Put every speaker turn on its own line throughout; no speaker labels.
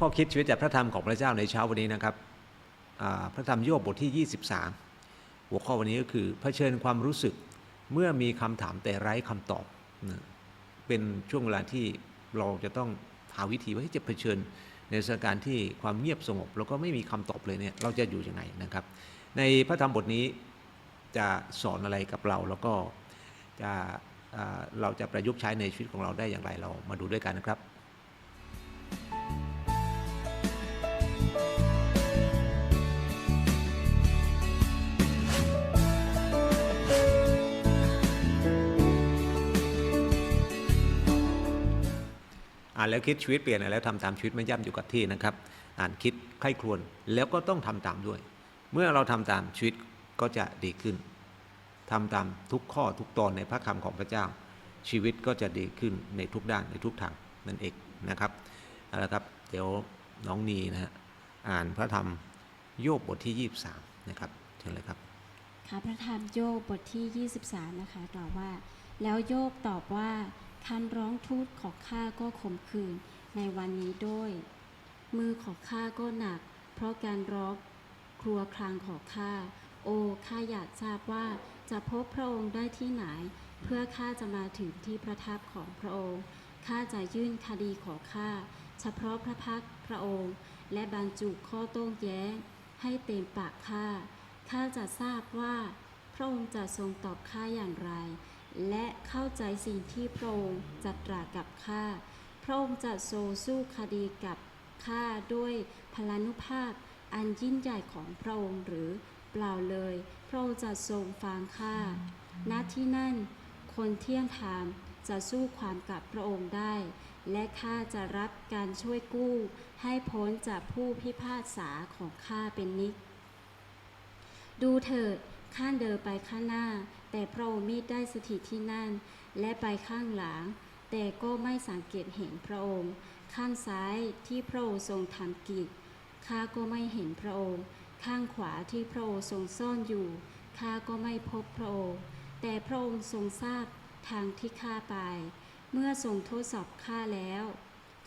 ข้อคิดชีวิตจากพระธรรมของพระเจ้าในเช้าวันนี้นะครับพระธรรมโยบบทที่ 23 หัวข้อวันนี้ก็คือเผชิญความรู้สึกเมื่อมีคำถามแต่ไร้คำตอบนะเป็นช่วงเวลาที่เราจะต้องหาวิธีว่าจะเผชิญในสถานการณ์ที่ความเงียบสงบ แล้วก็ไม่มีคำตอบเลยเนี่ยเราจะอยู่ยังไงนะครับ ในพระธรรมบทนี้จะสอนอะไรกับเราแล้วก็จะเราจะประยุกต์ใช้ในชีวิตของเราได้อย่างไรเรามาดูด้วยกันนะครับ อ่านแล้วคิดชีวิตเปลี่ยนอ่านแล้วทำตามชีวิตไม่ย่ำอยู่กับที่นะครับ อ่านคิดใคร่ครวญแล้วก็ต้องทำตามด้วย เมื่อเราทำตามชีวิตก็จะดีขึ้นทำตามทุกข้อทุกตอนในพระคำของพระเจ้า ชีวิตก็จะดีขึ้นในทุกด้านในทุกทางนั่นเองนะครับเอาละครับเดี๋ยวน้องนีนะฮะอ่านพระธรรมโยบบทที่ 23 นะครับเชิญเลยครับ
ค่ะพระธรรมโยบบทที่ 23 นะคะกล่าวว่า แล้วโยบตอบว่า คันร้องทูตของข้าก็ข่มขืนในวันนี้ด้วย มือของข้าก็หนัก เพราะการร้องครัวครางของข้า โอ้ข้าอยากทราบว่าจะพบพระองค์ได้ที่ไหน เพื่อข้าจะมาถึงที่ประทับของพระองค์ข้าจะยื่นคดีของข้าเฉพาะพระพักพระองค์ และบรรจุข้อโต้งแย้ง ให้เต็มปากข้าข้าจะทราบว่า พระองค์จะทรงตอบข้าอย่างไร และเข้าใจสิ่งที่พระองค์จะตรัสกับข้า พระองค์จะทรงสู้คดีกับข้าด้วยพลานุภาพอันยิ่งใหญ่ของพระองค์หรือเปล่าเลย พระองค์จะทรงฟังข้า ณ ที่นั่น คนเที่ยงธรรมจะสู้ความกับพระองค์ได้ และข้าจะรับการช่วยกู้ ให้พ้นจากผู้พิพากษาของข้าเป็นนิจดูเถิดข้าเดินไปข้างหน้า แต่พระองค์มิได้สถิตที่นั่น และไปข้างหลัง แต่ก็ไม่สังเกตเห็นพระองค์ ข้างซ้ายที่พระองค์ทรงทำกิจข้าก็ไม่เห็นพระองค์ ข้างขวาที่พระองค์ทรงซ่อนอยู่ข้าก็ไม่พบพระองค์ แต่พระองค์ทรงทราบทางที่ข้าไป เมื่อทรงทดสอบข้าแล้ว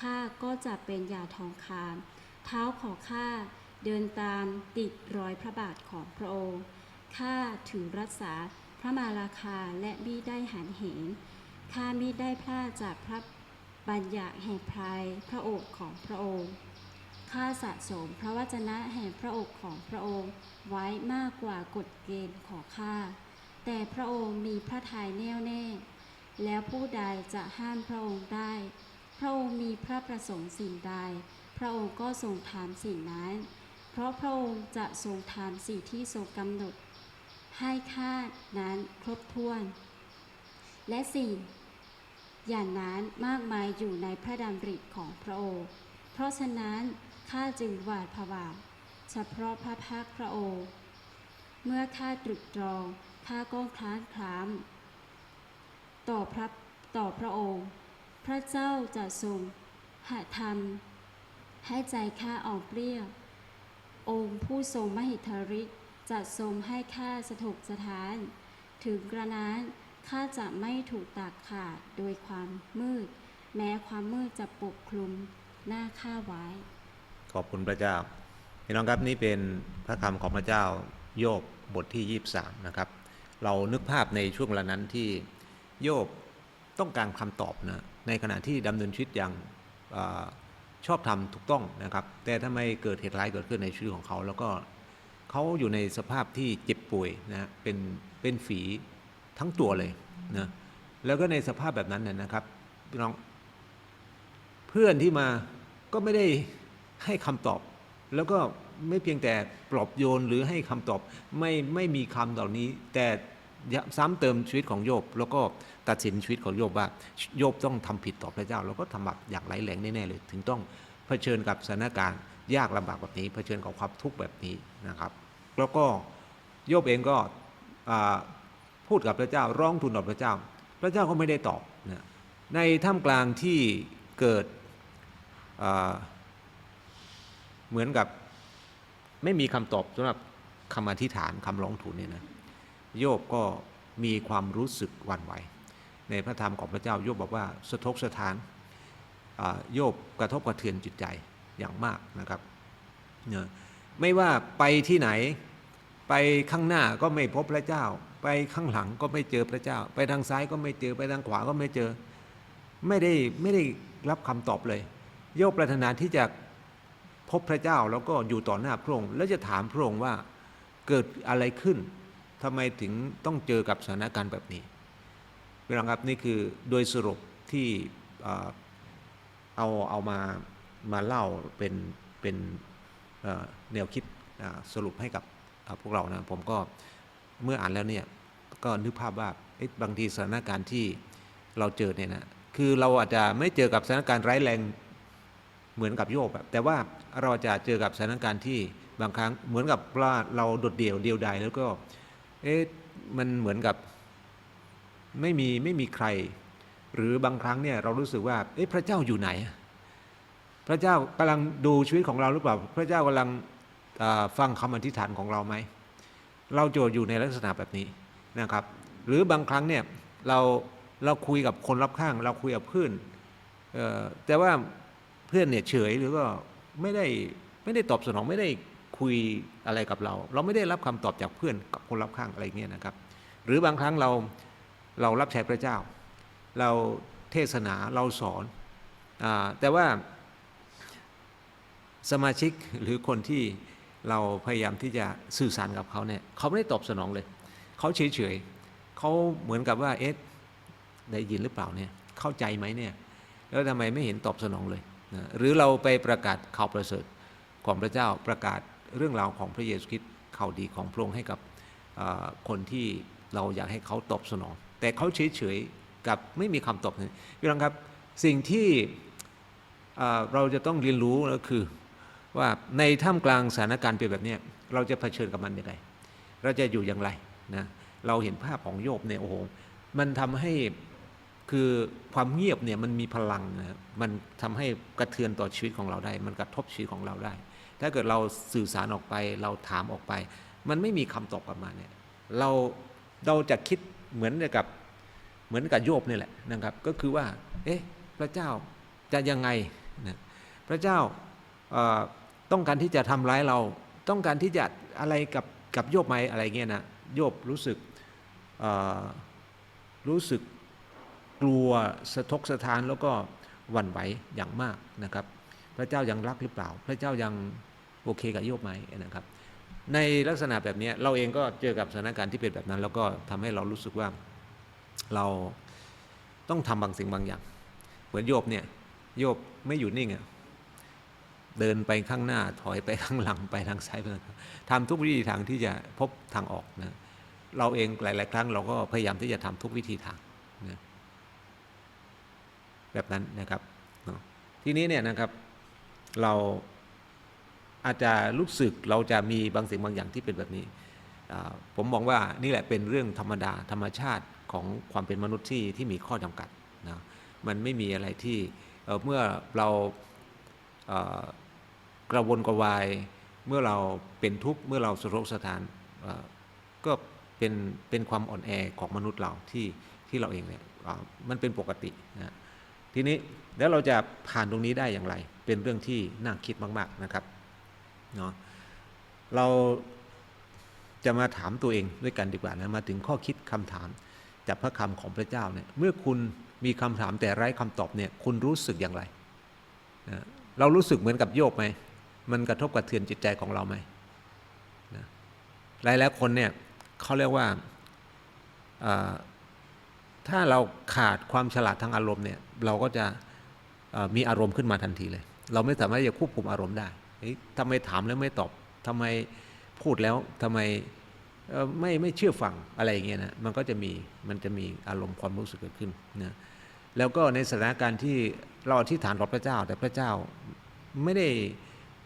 ข้าก็จะเป็นยาทองคำเท้าของข้าเดินตามติดรอยพระบาทของพระองค์ข้าถือรักษา พระมาราคาและมิได้หันเหนข้ามิได้พลาดจากพระบัญญัติแห่งพรายพระโอษฐ์ของพระองค์ข้าสะสมพระวจนะแห่งพระโอษฐ์ของพระองค์ไว้มากกว่ากฎเกณฑ์ของข้าแต่พระองค์มีพระทัยแน่วแน่ แล้วผู้ใดจะห้ามพระองค์ได้ พระองค์มีพระประสงค์สิ่งใด พระองค์ก็ทรงทำสิ่งนั้น เพราะพระองค์จะทรงทำสิ่งที่ทรงกำหนด ให้ข้านั้นครบถ้วน และสิ่งอย่างนั้นมากมายอยู่ในพระดำริของพระองค์ เพราะฉะนั้นข้าจึงหวาดผวาเฉพาะพระพักพระองค์ เมื่อข้าตรึกตรองข้าก็คลานคลามต่อพระต่อพระองค์ พระเจ้าจะทรงหาธรรม ให้ใจข้าอ่อนเปรี้ยวองค์ผู้ทรงมหิทธิฤทธิ์ จะทรงให้ข้าสถกสถาน ถึงกระนั้นข้าจะไม่ถูกตากขาดโดยความมืด แม้ความมืดจะปกคลุมหน้าข้าไว้
ขอบคุณพระเจ้าพี่น้องครับนี่เป็นพระคำของพระเจ้าโยบบทที่ 23 นะครับ เรานึกภาพในช่วงเวลานั้นที่โยบต้องการคำตอบนะในขณะที่ดำเนินชีวิตอย่างอชอบทำถูกต้องนะครับ แต่ทำไมเกิดเหตุร้ายเกิดขึ้นในชีวิตของเขา แล้วก็ เขาอยู่ในสภาพที่เจ็บป่วยนะเป็นเป็นฝีทั้งตัวเลยนะแล้วก็ในสภาพแบบนั้นน่ยนะครับพี่น้องเพื่อนที่มาก็ไม่ได้ให้คำตอบ แล้วก็ไม่เพียงแต่ปลอบโยนหรือให้คำตอบไม่ไม่มีคำเหล่านี้ แต่ซ้ำเติมชีวิตของโยบ แล้วก็ตัดสินชีวิตของโยบว่าโยบต้องทำผิดต่อพระเจ้า แล้วก็ทำบาปอย่างไรายแรงแน่ๆเลย ถึงต้องเผชิญกับสถานการณ์ ยากลำบากแบบนี้เผชิญกับความทุกข์แบบนี้นะครับ แล้วก็โยบเองก็พูดกับพระเจ้าร้องทูลต่อพระเจ้า พระเจ้าก็ไม่ได้ตอบนะในท่ามกลางที่เกิดเหมือนกับไม่มีคำตอบสำหรับคำอธิษฐานคำร้องทูลเนี่ยนะโยบก็มีความรู้สึกหวั่นไหว ในพระธรรมของพระเจ้าโยบบอกว่าสะทกสะท้านโยบกระทบกระเทือนจิตใจ อย่างมากนะครับเนี่ยไม่ว่าไปที่ไหน ไปข้างหน้าก็ไม่พบพระเจ้า ไปข้างหลังก็ไม่เจอพระเจ้า ไปทางซ้ายก็ไม่เจอไปทางขวาก็ไม่เจอ ไม่ได้ไม่ได้รับคำตอบเลย โยบปรารถนาที่จะพบพระเจ้าแล้วก็อยู่ต่อหน้าพระองค์แล้วจะถามพระองค์ว่าเกิดอะไรขึ้นทำไมถึงต้องเจอกับสถานการณ์แบบนี้พี่น้องครับนี่คือโดยสรุปที่เอาเอามา มาเล่าเป็นเป็นแนวคิดสรุปให้กับพวกเรานะผมก็เมื่ออ่านแล้วเนี่ยก็นึกภาพว่าเอ๊ะบางทีสถานการณ์ที่เราเจอเนี่ยนะคือเราอาจจะไม่เจอกับสถานการณ์ร้ายแรงเหมือนกับโยบแต่ว่าเราจะเจอกับสถานการณ์ที่บางครั้งเหมือนกับว่าเราโดดเดี่ยวเดียวดายแล้วก็เอ๊ะมันเหมือนกับไม่มีไม่มีใคร หรือบางครั้งเนี่ยเรารู้สึกว่าเอ๊ะพระเจ้าอยู่ไหน พระเจ้ากำลังดูชีวิตของเราหรือเปล่า พระเจ้ากำลังฟังคำอธิษฐานของเราไหม เราโจทย์อยู่ในลักษณะแบบนี้นะครับ หรือบางครั้งเนี่ยเราเราคุยกับคนรอบข้าง เราคุยกับเพื่อนออแต่ว่าเพื่อนเนี่ยเฉยหรือก็ไม่ได้ไม่ได้ตอบสนองไม่ได้คุยอะไรกับเรา เราไม่ได้รับคำตอบจากเพื่อนกับคนรอบข้างอะไรเงี้ยนะครับ หรือบางครั้งเราเรารับใช้พระเจ้า เราเทศนาเราสอนอแต่ว่า สมาชิกหรือคนที่เราพยายามที่จะสื่อสารกับเขาเนี่ยเขาไม่ได้ตอบสนองเลย เขาเฉยเฉยๆเขาเหมือนกับว่าเอ๊ะได้ยินหรือเปล่าเนี่ยเข้าใจไหมเนี่ยแล้วทำไมไม่เห็นตอบสนองเลยนะหรือเราไปประกาศข่าวประเสริฐของพระเจ้าประกาศเรื่องราวของพระเยซูคริสต์ข่าวดีของพระองค์ให้กับคนที่เราอยากให้เขาตอบสนอง แต่เขาเฉยเฉยๆกับไม่มีคำตอบเลยพี่น้องครับสิ่งที่เราจะต้องเรียนรู้ก็คือ ว่าในท่ามกลางสถานการณ์เป็นแบบนี้เราจะเผชิญกับมันยังไงเราจะอยู่อย่างไรนะเราเห็นภาพของโยบเนี่ยโอ้โหมันทำให้คือความเงียบเนี่ยมันมีพลังนะมันทำให้กระเทือนต่อชีวิตของเราได้ มันกระทบชีวิตของเราได้ ถ้าเกิดเราสื่อสารออกไป เราถามออกไป มันไม่มีคำตอบกลับมาเนี่ยเราเราจะคิดเหมือนกับเหมือนกับโยบนี่แหละนะครับ ก็คือว่า เอ๊ะพระเจ้าจะยังไงนะพระเจ้า ต้องการที่จะทำร้ายเรา ต้องการที่จะอะไรกับกับโยบไหมอะไรเงี้ยนะโยบรู้สึกรู้สึกกลัวสะทกสะทานแล้วก็หวั่นไหวอย่างมากนะครับ พระเจ้ายังรักหรือเปล่า พระเจ้ายังโอเคกับโยบไหมนะครับ ในลักษณะแบบนี้เราเองก็เจอกับสถานการณ์ที่เป็นแบบนั้น แล้วก็ทำให้เรารู้สึกว่าเราต้องทำบางสิ่งบางอย่าง เหมือนโยบเนี่ยโยบไม่อยู่นิ่งอะ เดินไปข้างหน้าถอยไปข้างหลังไปทางซ้ายไปทางขวาทำทุกวิธีทางที่จะพบทางออกนะเราเองหลาย ๆ ครั้งเราก็พยายามที่จะทำทุกวิธีทางนะแบบนั้นนะครับ ทีนี้เนี่ยนะครับเราอาจจะรู้สึกเราจะมีบางสิ่งบางอย่างที่เป็นแบบนี้ ผมมองว่านี่แหละเป็นเรื่องธรรมดาธรรมชาติของความเป็นมนุษย์ที่ที่มีข้อจำกัดนะมันไม่มีอะไรที่เเมื่อเราเกระวนกระวายเมื่อเราเป็นทุกข์เมื่อเราสรกสถานก็เป็นเป็นความอ่อนแอของมนุษย์เราที่ที่เราเองเนี่ยมันเป็นปกตินะทีนี้แล้วเราจะผ่านตรงนี้ได้อย่างไร เป็นเรื่องที่น่าคิดมาก ๆนะครับเนาะเราจะมาถามตัวเองด้วยกันดีกว่านะมาถึงข้อคิดคำถามจากพระคำของพระเจ้าเนี่ยเมื่อคุณมีคำถามแต่ไร้คำตอบเนี่ยคุณรู้สึกอย่างไรนะเรารู้สึกเหมือนกับโยบไหม มันกระทบกระเทือนจิตใจของเราไหมนะหลายหลายคนเนี่ยเขาเรียกว่าถ้าเราขาดความฉลาดทางอารมณ์เนี่ยเราก็จะมีอารมณ์ขึ้นมาทันทีเลย เราไม่สามารถจะควบคุมอารมณ์ได้ทำไมถามแล้วไม่ตอบทำไมพูดแล้วทำไมไม่ไม่เชื่อฟังอะไรอย่างเงี้ยนะมันก็จะมีมันจะมีอารมณ์ความรู้สึกเกิดขึ้นนะแล้วก็ในสถานการณ์ที่เราอธิษฐานต่อพระเจ้า แต่พระเจ้าไม่ได้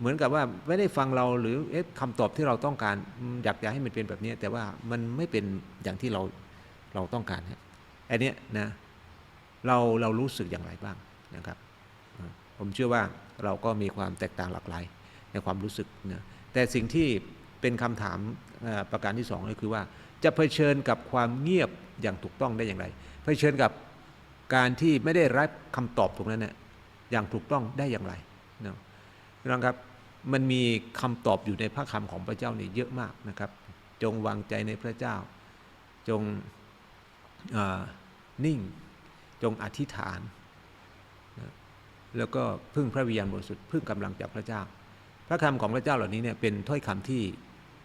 เหมือนกับว่าไม่ได้ฟังเราหรืออ๊ะคำตอบที่เราต้องการอยากจะให้มันเป็นแบบนี้ แต่ว่ามันไม่เป็นอย่างที่เราเราต้องการเนี่ยอันเนี้ยนะเราเรารู้สึกอย่างไรบ้างนะครับ ผมเชื่อว่าเราก็มีความแตกต่างหลากหลายในความรู้สึกนะแต่สิ่งที่เป็นคำถามประการที่สองก็คือว่า จะเผชิญกับความเงียบอย่างถูกต้องได้อย่างไร เผชิญกับการที่ไม่ได้รับคำตอบตรงนั้นเนี่ยอย่างถูกต้องได้อย่างไรนะครับ มันมีคำตอบอยู่ในพระคำของพระเจ้านี่เยอะมากนะครับ จงวางใจในพระเจ้า จงานิ่ง จงอธิษฐานนะแล้วก็พึ่งพระวิญญาณบริสุทธิ์พึ่งกำลังจากพระเจ้า พระคำของพระเจ้าเหล่านี้เนี่ยเป็นถ้อยคำที่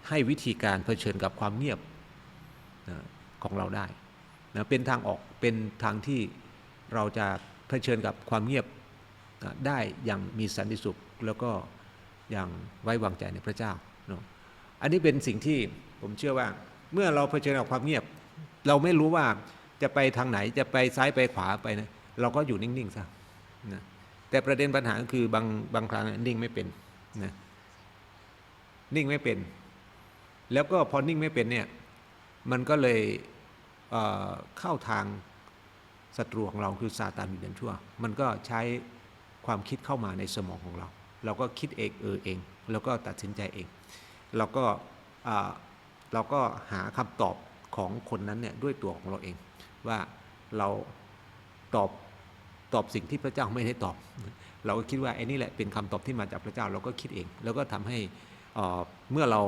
ให้วิธีการเผชิญกับความเงียบนะของเราได้นะเป็นทางออกเป็นทางที่เราจะเผชิญกับความเงียบนะได้อย่างมีสันติสุขแล้วก็ อย่างไว้วางใจในพระเจ้าเนาะอันนี้เป็นสิ่งที่ผมเชื่อว่า เมื่อเราเผชิญกับความเงียบ เราไม่รู้ว่าจะไปทางไหนจะไปซ้ายไปขวาไปนะเราก็อยู่นิ่งๆซะนะแต่ประเด็นปัญหาก็คือบางบางครั้งนิ่งไม่เป็นนะนิ่งไม่เป็น แล้วก็พอนิ่งไม่เป็นเนี่ยมันก็เลยเเข้าทางศัตรูของเราคือซาตานวิญญาณชั่ว มันก็ใช้ความคิดเข้ามาในสมองของเรา เราก็คิดเองเออเองแล้วก็ตัดสินใจเอง เราก็เราก็หาคำตอบของคนนั้นเนี่ยด้วยตัวของเราเอง ว่าเราตอบตอบสิ่งที่พระเจ้าไม่ได้ตอบ เราก็คิดว่าไอ้นี่แหละเป็นคำตอบที่มาจากพระเจ้าเราก็คิดเอง แล้วก็ทำให้เอ่อเมื่อเรา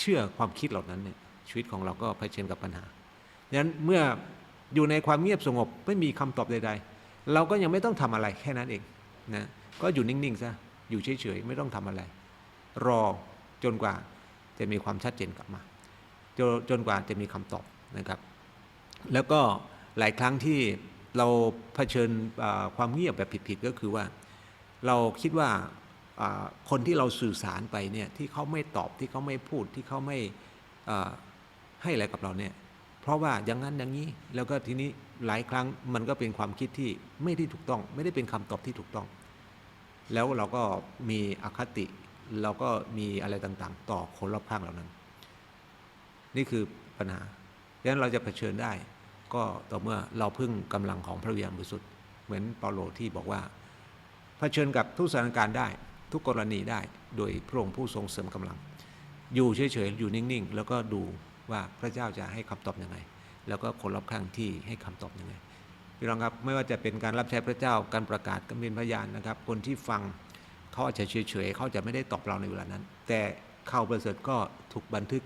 เชื่อความคิดเหล่านั้นเนี่ยชีวิตของเราก็เผชิญกับปัญหาดังนั้นเมื่ออยู่ในความเงียบสงบไม่มีคำตอบใด ๆ เราก็ยังไม่ต้องทำอะไรแค่นั้นเองนะก็อยู่นิ่งๆซะ อยู่เฉยๆไม่ต้องทำอะไร รอจนกว่าจะมีความชัดเจนกลับมาจนจนกว่าจะมีคำตอบนะครับ แล้วก็หลายครั้งที่เราเผชิญความเงียบแบบผิดๆก็คือว่า เราคิดว่าคนที่เราสื่อสารไปเนี่ยที่เขาไม่ตอบที่เขาไม่พูดที่เขาไม่ให้อะไรกับเราเนี่ยเพราะว่าอย่างนั้นอย่างนี้แล้วก็ทีนี้หลายครั้งมันก็เป็นความคิดที่ไม่ได้ถูกต้อง ไม่ได้เป็นคำตอบที่ถูกต้อง แล้วเราก็มีอคติ เราก็มีอะไรต่างๆ ต่อคนรอบข้างเหล่านั้น นี่คือปัญหาดังนั้นเราจะเผชิญได้ ก็ต่อเมื่อเราพึ่งกำลังของพระวิญญาณบริสุทธิ์เหมือนเปาโลที่บอกว่าเผชิญกับทุกสถานการณ์ได้ ทุกกรณีได้โดยพระองค์ผู้ทรงเสริมกำลัง อยู่เฉยๆอยู่นิ่งๆ แล้วก็ดูว่าพระเจ้าจะให้คำตอบยังไง แล้วก็คนรอบข้างที่ให้คำตอบยังไง พี่น้องครับไม่ว่าจะเป็นการรับใช้พระเจ้าการประกาศการเป็นพยานนะครับ คนที่ฟังเขาอาจจะเฉยๆเขาจะไม่ได้ตอบเราในเวลานั้น แต่ข่าวประเสริฐก็ถูกบันทึก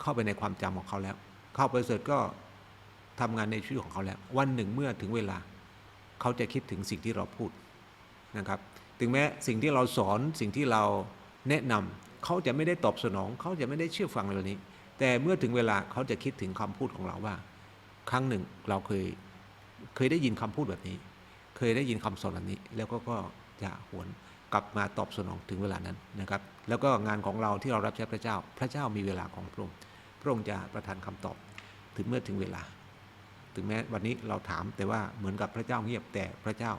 เข้าไปในความจำของเขาแล้วข่าวประเสริฐก็ทำงานในชีวิตของเขาแล้ว วันหนึ่งเมื่อถึงเวลา เขาจะคิดถึงสิ่งที่เราพูดนะครับ ถึงแม้สิ่งที่เราสอนสิ่งที่เราแนะนำเขาจะไม่ได้ตอบสนอง เขาจะไม่ได้เชื่อฟังในวันนี้ แต่เมื่อถึงเวลาเขาจะคิดถึงคำพูดของเราว่า ครั้งหนึ่งเราเคย เคยได้ยินคำพูดแบบนี้ เคยได้ยินคำสอนแบบนี้ แล้วก็ก็จะหวนกลับมาตอบสนองถึงเวลานั้นนะครับ แล้วก็งานของเราที่เรารับใช้พระเจ้า พระเจ้ามีเวลาของพระองค์พระองค์จะประทานคำตอบถึงเมื่อถึงเวลา ถึงแม้วันนี้เราถามแต่ว่าเหมือนกับพระเจ้าเงียบแต่พระเจ้า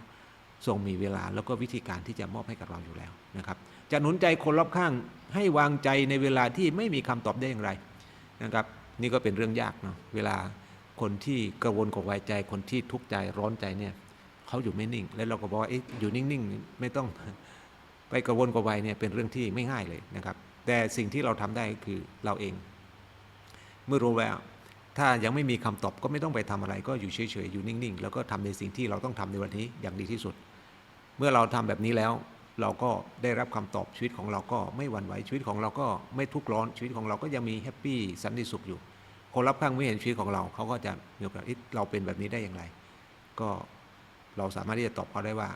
ทรงมีเวลาแล้วก็วิธีการที่จะมอบให้กับเราอยู่แล้วนะครับ จะหนุนใจคนรอบข้างให้วางใจในเวลาที่ไม่มีคำตอบได้อย่างไรนะครับ นี่ก็เป็นเรื่องยากเนาะเวลา คนที่กระวนกระวายใจคนที่ทุกข์ใจร้อนใจเนี่ยเขาอยู่ไม่นิ่ง แล้วเราก็บอกว่าออยู่นิ่งๆไม่ต้องไปกระวนกระวายเนี่ยเป็นเรื่องที่ไม่ง่ายเลยนะครับ แต่สิ่งที่เราทำได้คือเราเอง เมื่อรู้แล้วถ้ายังไม่มีคำตอบก็ไม่ต้องไปทำอะไร ก็อยู่เฉยๆอยู่นิ่งๆ แล้วก็ทำในสิ่งที่เราต้องทำในวันนี้อย่างดีที่สุด เมื่อเราทำแบบนี้แล้ว เราก็ได้รับคำตอบชีวิตของเราก็ไม่หวั่นไหวชีวิตของเราก็ไม่ทุกข์ร้อนชีวิตของเราก็ยังมีแฮปปี้สันติสุขอยู่ คนรับข้างไม่เห็นชีวิตของเราเขาก็จะมีโอกาสเอ๊ะเราเป็นแบบนี้ได้อย่างไร ก็เราสามารถที่จะตอบเขาได้ว่า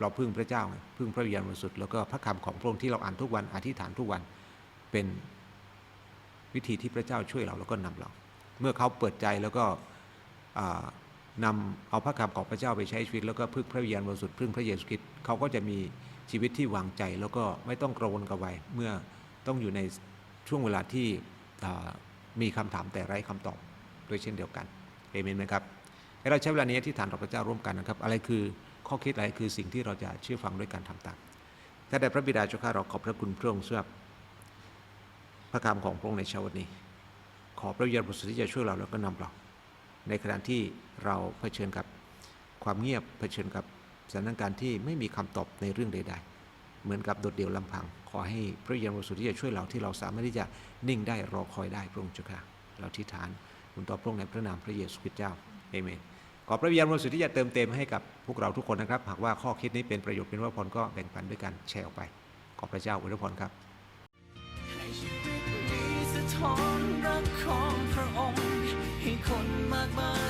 เราพึ่งพระเจ้าไงพึ่งพระวิญญาณบริสุทธิ์แล้วก็พระคำของพระองค์ที่เราอ่านทุกวันอธิษฐานทุกวันเป็นวิธีที่พระเจ้าช่วยเราแล้วก็นำเรา เมื่อเขาเปิดใจแล้วก็อ่านำเอาพระคำของพระเจ้าไปใช้ชีวิต แล้วก็พึ่งพระวิญญาณบริสุทธิ์พึ่งพระเยซูคริสต์เขาก็จะมีชีวิตที่วางใจแล้วก็ไม่ต้องกระวนกระวายเมื่อต้องอยู่ในช่วงเวลาที่ มีคำถามแต่ไร้คำตอบด้วยเช่นเดียวกันเอเมนไหมครับให้เราใช้เวลานี้ที่ฐานต่อพระเจ้าร่วมกันนะครับ อะไรคือข้อคิดอะไรคือสิ่งที่เราจะเชื่อฟังด้วยการทำตามถ้าแต่พระบิดาเจ้าข้าเราขอบพระคุณพระองค์สำหรับพระคำของพระองค์ในเช้าวันนี้ ขอพระวิญญาณบริสุทธิ์ที่จะช่วยเราแล้วก็นำเรา ในขณะที่เราเผชิญกับความเงียบเผชิญกับสถานการณ์ที่ไม่มีคำตอบในเรื่องใด ๆ เหมือนกับโดดเดี่ยวลำพัง ขอให้พระวิญญาณบริสุทธิ์ที่จะช่วยเราที่เราสามารถที่จะนิ่งได้รอคอยได้พระองค์เจ้าค่ะเราทิฏฐานคุณต่อพระองค์ในพระนามพระเยซูคริสต์เจ้าเอเมนขอพระวิญญาณบริสุทธิ์ที่จะเติมเต็มให้กับพวกเราทุกคนนะครับ หากว่าข้อคิดนี้เป็นประโยชน์เป็นว่าพรก็แบ่งปันด้วยกันแชร์ออกไป ขอพระเจ้าอวยพรครับ
ให้ชีวิตนี้สะท้อนรักของพระองค์ให้คนมากมาย